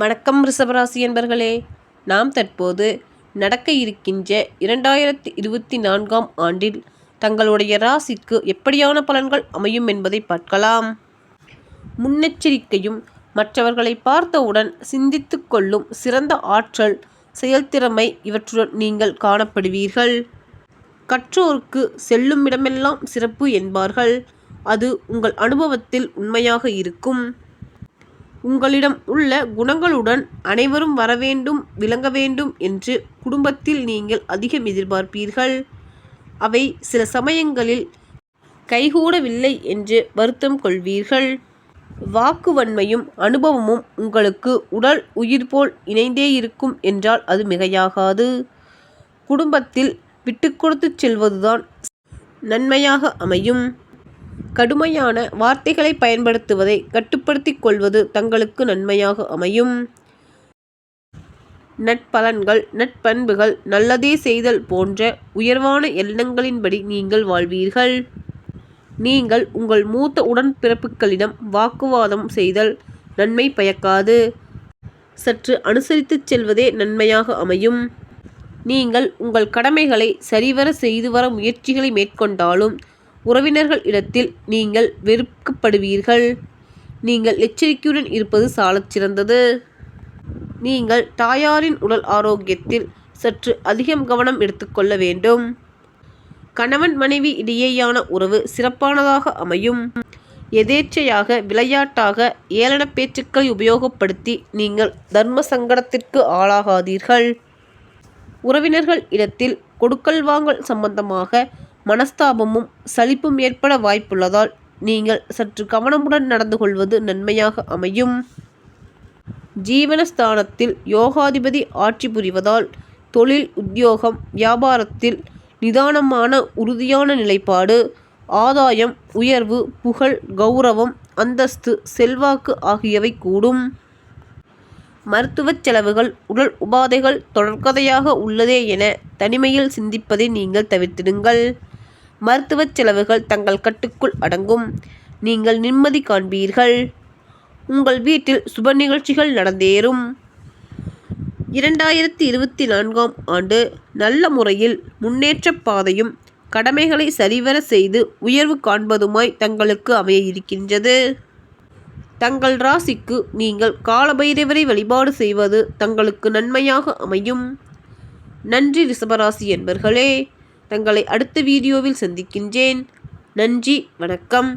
வணக்கம் ரிஷபராசி என்பர்களே நாம் தற்போது நடக்க இருக்கின்ற இரண்டாயிரத்தி இருபத்தி நான்காம் ஆண்டில் தங்களுடைய ராசிக்கு எப்படியான பலன்கள் அமையும் என்பதை பார்க்கலாம். முன்னெச்சரிக்கையும் மற்றவர்களை பார்த்தவுடன் சிந்தித்து கொள்ளும் சிறந்த ஆற்றல் செயல்திறமை இவற்றுடன் நீங்கள் காணப்படுவீர்கள். கற்றோருக்கு செல்லும் இடமெல்லாம் சிறப்பு என்பார்கள். அது உங்கள் அனுபவத்தில் உண்மையாக இருக்கும். உங்களிடம் உள்ள குணங்களுடன் அனைவரும் வரவேண்டும் விளங்க வேண்டும் என்று குடும்பத்தில் நீங்கள் அதிகம் எதிர்பார்ப்பீர்கள். அவை சில சமயங்களில் கைகூடவில்லை என்று வருத்தம் கொள்வீர்கள். வாக்குவன்மையும் அனுபவமும் உங்களுக்கு உடல் உயிர் போல் இணைந்தே இருக்கும் என்றால் அது மிகையாகாது. குடும்பத்தில் விட்டு கொடுத்து செல்வதுதான் நன்மையாக அமையும். கடுமையான வார்த்தைகளை பயன்படுத்துவதை கட்டுப்படுத்திக் கொள்வது தங்களுக்கு நன்மையாக அமையும். நட்பலன்கள் நட்பண்புகள் நல்லதே செய்தல் போன்ற உயர்வான எண்ணங்களின்படி நீங்கள் வாழ்வீர்கள். நீங்கள் உங்கள் மூத்த உடன்பிறப்புகளிடம் வாக்குவாதம் செய்தல் நன்மை பயக்காது. சற்று அனுசரித்துச் செல்வதே நன்மையாக அமையும். நீங்கள் உங்கள் கடமைகளை சரிவர செய்து வர முயற்சிகளை மேற்கொண்டாலும் உறவினர்கள் இடத்தில் நீங்கள் வெறுக்கப்படுவீர்கள். நீங்கள் எச்சரிக்கையுடன் இருப்பது சாலச் சிறந்தது. நீங்கள் தாயாரின் உடல் ஆரோக்கியத்தில் சற்று அதிகம் கவனம் எடுத்துக்கொள்ள வேண்டும். கணவன் மனைவி இடையேயான உறவு சிறப்பானதாக அமையும். எதேச்சையாக விளையாட்டாக ஏளன பேச்சுக்களை உபயோகப்படுத்தி நீங்கள் தர்ம சங்கடத்திற்கு ஆளாகாதீர்கள். உறவினர்கள் இடத்தில் கொடுக்கல் வாங்கல் சம்பந்தமாக மனஸ்தாபமும் சலிப்பும் ஏற்பட வாய்ப்புள்ளதால் நீங்கள் சற்று கவனமுடன் நடந்து கொள்வது நன்மையாக அமையும். ஜீவனஸ்தானத்தில் யோகாதிபதி ஆட்சி புரிவதால் தொழில் உத்தியோகம் வியாபாரத்தில் நிதானமான உறுதியான நிலைப்பாடு ஆதாயம் உயர்வு புகழ் கௌரவம் அந்தஸ்து செல்வாக்கு ஆகியவை கூடும். மருத்துவச் செலவுகள் உடல் உபாதைகள் தொடர்கதையாக உள்ளதே என தனிமையில் சிந்திப்பதை நீங்கள் தவிர்த்திடுங்கள். மருத்துவச் செலவுகள் தங்கள் கட்டுக்குள் அடங்கும். நீங்கள் நிம்மதி காண்பீர்கள். உங்கள் வீட்டில் சுப நிகழ்ச்சிகள் நடந்தேறும். இரண்டாயிரத்தி இருபத்தி நான்காம் ஆண்டு நல்ல முறையில் முன்னேற்ற பாதையும் கடமைகளை சரிவர செய்து உயர்வு காண்பதுமாய் தங்களுக்கு அமைய இருக்கின்றது தங்கள் ராசிக்கு நீங்கள் காலபைரவரை வழிபாடு செய்வது தங்களுக்கு நன்மையாக அமையும். நன்றி ரிஷபராசி என்பர்களே. தங்களை அடுத்த வீடியோவில் சந்திக்கின்றேன். நன்றி வணக்கம்.